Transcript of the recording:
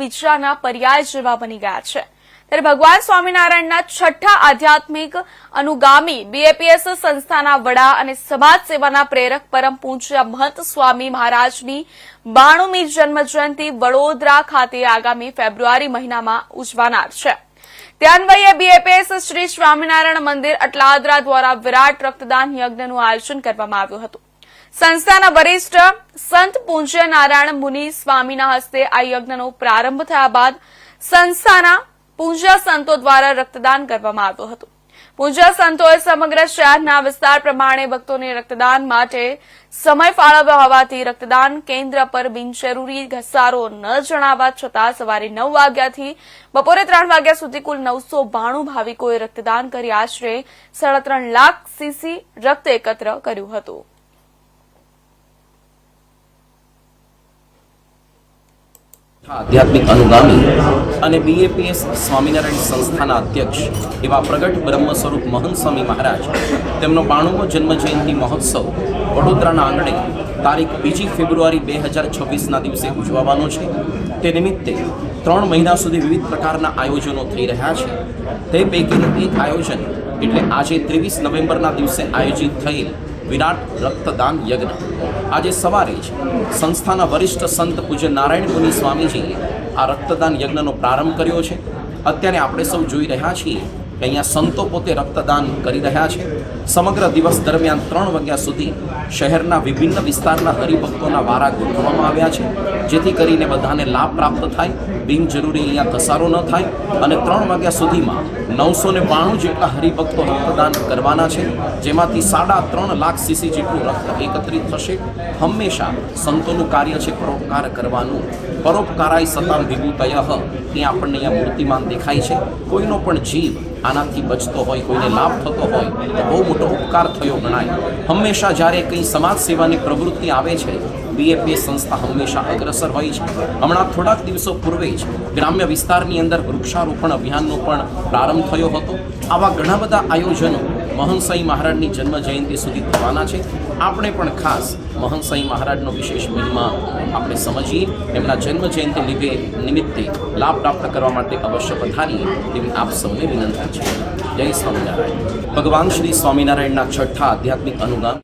વિચરાના પર્યાય જેવા બની ગયા છે. ત્યારે ભગવાન સ્વામિનારાયણના છઠ્ઠા આધ્યાત્મિક અનુગામી બીએપીએસ સંસ્થાના વડા અને સમાજ સેવાના પ્રેરક પરમ પૂજ્ય મહંત સ્વામી મહારાજની બાણુમી જન્મજયંતિ વડોદરા ખાતે આગામી ફેબ્રુઆરી મહિનામાં ઉજવાનાર છે. તે અન્વયે બીએપીએસ શ્રી સ્વામિનારાયણ મંદિર અટલાદરા દ્વારા વિરાટ રક્તદાન યજ્ઞનું આયોજન કરવામાં આવ્યું હતું. સંસ્થાના વરિષ્ઠ સંત પૂજ્ય નારાયણ મુનિ સ્વામીના હસ્તે આ યજ્ઞનો પ્રારંભ થયા બાદ સંસ્થાના પૂજ્ય સંતો દ્વારા રક્તદાન કરવામાં આવ્યું હતું. પૂજ્ય સંતોએ સમગ્ર શહેરના વિસ્તાર પ્રમાણે ભક્તોને રક્તદાન માટે સમય ફાળવ્યો હોવાથી રક્તદાન કેન્દ્ર પર બિનજરૂરી ઘસારો ન જણાવવા છતાં સવારે નવ વાગ્યાથી બપોરે ત્રણ વાગ્યા સુધી કુલ નવસો બાણું ભાવિકોએ રક્તદાન કરી આશરે સાડા ત્રણ લાખ સીસી રક્ત એકત્ર કર્યું હતું. આધ્યાત્મિક અનુગામી અને બીએપીએસ સ્વામિનારાયણ સંસ્થાના અધ્યક્ષ એવા પ્રગટ બ્રહ્મ સ્વરૂપ મહંત સ્વામી મહારાજ તેમનો બાણુમો જન્મજયંતિ મહોત્સવ વડોદરાના આંગણે તારીખ બીજી ફેબ્રુઆરી બે હજાર છવ્વીસના દિવસે ઉજવવાનો છે. તે નિમિત્તે ત્રણ મહિના સુધી વિવિધ પ્રકારના આયોજનો થઈ રહ્યા છે. તે પૈકીનું એક આયોજન એટલે આજે ત્રેવીસ નવેમ્બરના દિવસે આયોજિત થયેલ વિરાટ રક્તદાન યજ્ઞ. આજે સવારે જ સંસ્થાના વરિષ્ઠ સંત પૂજ્ય નારાયણ મુનિ સ્વામીજીએ આ રક્તદાન યજ્ઞનો પ્રારંભ કર્યો છે. અત્યારે આપણે સૌ જોઈ રહ્યા છીએ અહીંયા સંતો પોતે રક્તદાન કરી રહ્યા છે. સમગ્ર દિવસ દરમિયાન ત્રણ વાગ્યા સુધી શહેરના વિભિન્ન વિસ્તારના હરિભક્તોના વારા ગોઠવવામાં આવ્યા છે. જેથી કરીને બધાને લાભ પ્રાપ્ત થાય, બિનજરૂરી અહીંયા ઘસારો ન થાય અને ત્રણ વાગ્યા સુધીમાં નવસો ને બાણું જેટલા હરિભક્તો રક્તદાન કરવાના છે. જેમાંથી સાડા ત્રણ લાખ સીસી જેટલું રક્ત એકત્રિત થશે. હંમેશા સંતોનું કાર્ય છે પરોપકાર કરવાનું. પરોપકારાય સતામ વિભૂતય. એ આપણને અહીંયા મૂર્તિમાન દેખાય છે. કોઈનો પણ જીવ આનાથી બચતો હોય, કોઈને લાભ થતો હોય, તો બહુ મોટો ઉપકાર થયો ગણાય. હંમેશા જ્યારે કંઈ સમાજ સેવાની પ્રવૃત્તિ આવે છે બીએપીએ સંસ્થા હંમેશા અગ્રસર હોય છે. હમણાં થોડાક દિવસો પૂર્વે જ ગ્રામ્ય વિસ્તારની અંદર વૃક્ષારોપણ અભિયાનનો પણ પ્રારંભ થયો હતો. આવા ઘણા બધા આયોજનો મહંસાઈ મહારાજની જન્મ જયંતિ સુધી થવાના છે. આપણે પણ ખાસ મહંસાઈ મહારાજનો વિશેષ મહિમા આપણે સમજીએ. એમના જન્મ જયંતિ લીધે નિમિત્તે લાભ પ્રાપ્ત કરવા માટે અવશ્ય પધારીએ તેવી આપ સૌને વિનંતી છે. જય સ્વામિનારાયણ. ભગવાન શ્રી સ્વામિનારાયણના છઠ્ઠા આધ્યાત્મિક અનુગામ